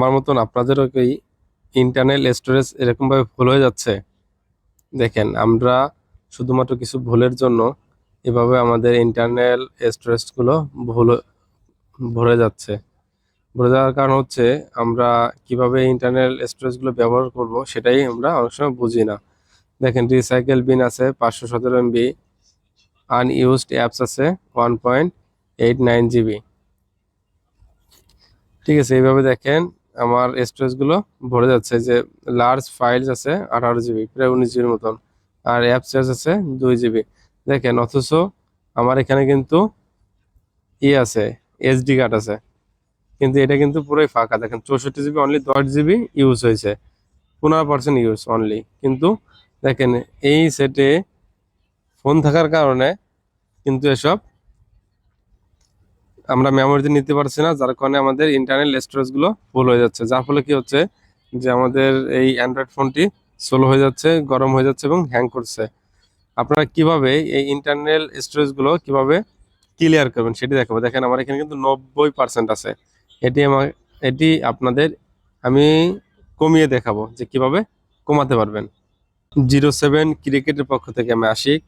আমার মতন আপনাদেরও কি ইন্টারনাল স্টোরেজ এরকমভাবে ভুল হয়ে যাচ্ছে? দেখেন, আমরা শুধুমাত্র কিছু ভুলের জন্য এভাবে আমাদের ইন্টারনাল স্টোরেজগুলো ভুল, ভরে যাচ্ছে। ভরে যাওয়ার কারণ হচ্ছে আমরা কীভাবে ইন্টারনাল স্টোরেজগুলো ব্যবহার করব সেটাই আমরা অনেক সময় বুঝি না। দেখেন রিসাইকেল বিন আছে, পাঁচশো সতেরো এমবি আনইউজড অ্যাপস আছে one point eight nine GB ঠিক আছে, এইভাবে দেখেন আমার স্টোরেজগুলো ভরে যাচ্ছে যে লার্জ ফাইলস আছে আঠারো জিবি প্রায় উনিশ জিবির মতন। আর অ্যাপ চার্জ আছে দুই জিবি দেখেন, অথচ আমার এখানে কিন্তু ই আছে এসডি কার্ড আছে। কিন্তু এটা কিন্তু পুরোই ফাঁকা। দেখেন, চৌষট্টি জিবি অনলি দশ জিবি ইউজ হয়েছে। পনেরো পার্সেন্ট ইউজ অনলি কিন্তু দেখেন, এই সেটে ফোন থাকার কারণে কিন্তু এসব আমরা মেমোরিতে নিতে পারছি না, যার কারণে আমাদের ইন্টারনাল স্টোরেজগুলো ফুল হয়ে যাচ্ছে। যার ফলে কি হচ্ছে যে আমাদের এই অ্যান্ড্রয়েড ফোনটি স্লো হয়ে যাচ্ছে, গরম হয়ে যাচ্ছে এবং হ্যাং করছে। আপনারা কীভাবে এই ইন্টারনাল স্টোরেজগুলো কীভাবে ক্লিয়ার করবেন সেটি দেখাবো। দেখেন আমার এখানে কিন্তু নব্বই পার্সেন্ট আছে। এটি আমার, এটি আপনাদের আমি কমিয়ে দেখাবো যে কীভাবে কমাতে পারবেন। জিরো সেভেন ক্রিকেটের পক্ষ থেকে আমি আশিক।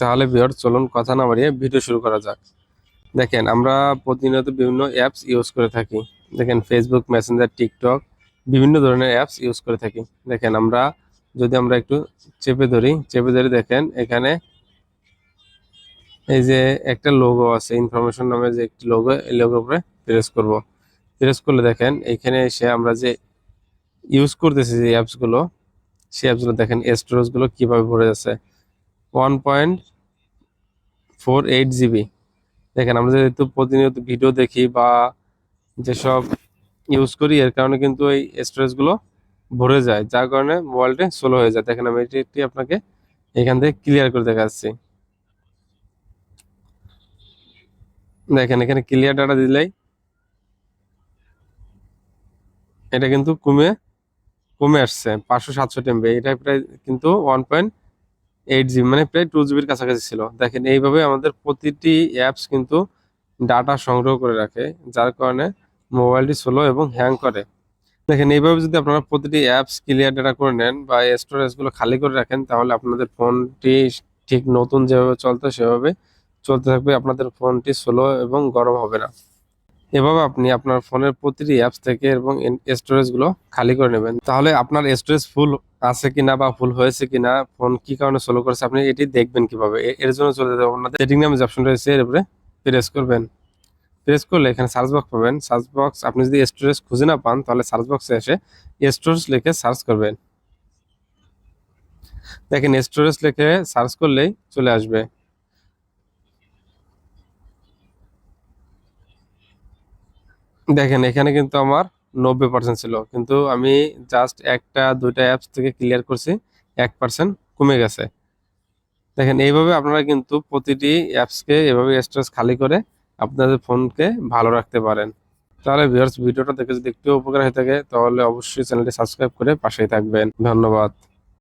তাহলে বিহার চলুন কথা না বাড়িয়ে ভিডিও শুরু করা যাক। দেখেন, আমরা প্রতিনিয়ত বিভিন্ন অ্যাপস ইউজ করে থাকি। দেখেন ফেসবুক মেসেঞ্জার টিকটক বিভিন্ন ধরনের অ্যাপস ইউজ করে থাকি। দেখেন, আমরা যদি আমরা একটু চেপে ধরি, চেপে ধরে দেখেন, এখানে এই যে একটা লোগো আছে ইনফরমেশন নামে যে একটি লোগো এই লোগোর উপরে প্রেস করব। প্রেস করলে দেখেন, এখানে এসে আমরা যে ইউজ করতেছি যে অ্যাপসগুলো সেই অ্যাপসগুলো দেখেন স্টোরেজগুলো কীভাবে ভরে যাচ্ছে? One point four eight GB দেখেন, আমরা যেহেতু প্রতিনিয়ত ভিডিও দেখি বা যেসব ইউজ করি, এর কারণে কিন্তু এই স্টোরেজগুলো ভরে যায়। যার কারণে মোবাইলটা স্লো হয়ে যায়। দেখেন, আমি এটি আপনাকে এখান থেকে ক্লিয়ার করে দেখাচ্ছি। দেখেন, এখানে ক্লিয়ার ডাটা দিলেই এটা কিন্তু কমে কমে আসছে। পাঁচশো সাতষট্টি এমবি এটা প্রায় কিন্তু ওয়ান পয়েন্ট এইট জিবি মানে প্রায় টু জিবির কাছাকাছি ছিল। দেখেন, এইভাবে আমাদের প্রতিটি অ্যাপস কিন্তু ডাটা সংগ্রহ করে রাখে, যার কারণে মোবাইলটি স্লো এবং হ্যাং করে। দেখেন, এইভাবে যদি আপনারা প্রতিটি অ্যাপস ক্লিয়ার ডাটা করে নেন বা স্টোরেজগুলো খালি করে রাখেন, তাহলে আপনাদের ফোনটি ঠিক নতুন যেভাবে চলতো, সেভাবে চলতে থাকবে, আপনাদের ফোনটি স্লো এবং গরম হবে না। এভাবে আপনি আপনার ফোনের প্রতিটি অ্যাপস থেকে এবং স্টোরেজগুলো খালি করে নেবেন। তাহলে আপনার স্টোরেজ ফুল আছে কিনা বা ফুল হয়েছে কিনা, ফোন কি কারণে স্লো করেছে, আপনি এটি দেখবেন কীভাবে। এর জন্য চলে যাবেন আপনাদের সেটিং নামে যে অপশন রয়েছে, এর উপরে প্রেস করবেন। প্রেস করলে এখানে সার্চ বক্স পাবেন। সার্চ বক্স আপনি যদি স্টোরেজ খুঁজে না পান, তাহলে সার্চ বক্সে এসে স্টোরেজ লিখে সার্চ করবেন। দেখেন স্টোরেজ লিখে সার্চ করলেই চলে আসবে। দেখেন, এখানে কিন্তু আমার নব্বই পার্সেন্ট ছিল। কিন্তু আমি জাস্ট একটা, দুইটা অ্যাপস থেকে ক্লিয়ার করছি, এক পার্সেন্ট কমে গেছে। দেখেন, এইভাবে আপনারা কিন্তু প্রতিটি অ্যাপসকে এভাবে স্টোরেজ খালি করে আপনাদের ফোনকে ভালো রাখতে পারেন। তাহলে ভিউয়ার্স ভিডিওটা দেখে যদি একটু উপকার হয়ে থাকে, তাহলে অবশ্যই চ্যানেলটি সাবস্ক্রাইব করে পাশেই থাকবেন। ধন্যবাদ।